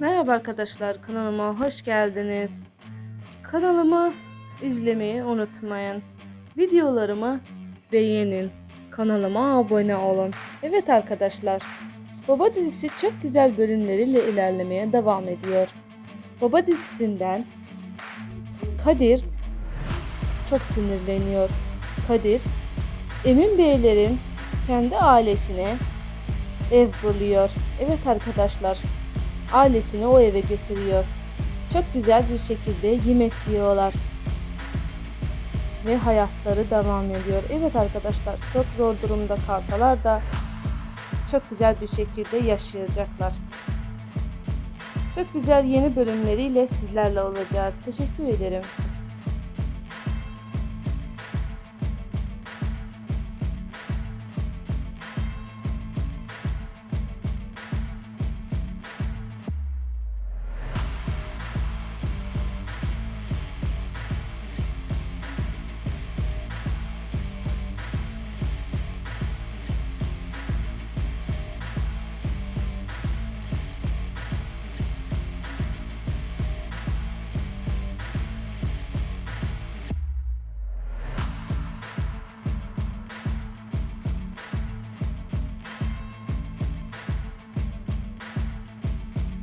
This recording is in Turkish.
Merhaba arkadaşlar kanalıma hoş geldiniz. Kanalımı izlemeyi unutmayın. Videolarımı beğenin. Kanalıma abone olun. Evet arkadaşlar. Baba dizisi çok güzel bölümleriyle ilerlemeye devam ediyor. Baba dizisinden Kadir çok sinirleniyor. Kadir Emin Beylerin kendi ailesine ev buluyor. Evet arkadaşlar ailesini o eve götürüyor. Çok güzel bir şekilde yemek yiyorlar. Ve hayatları devam ediyor. Evet arkadaşlar çok zor durumda kalsalar da çok güzel bir şekilde yaşayacaklar. Çok güzel yeni bölümleriyle sizlerle olacağız. Teşekkür ederim.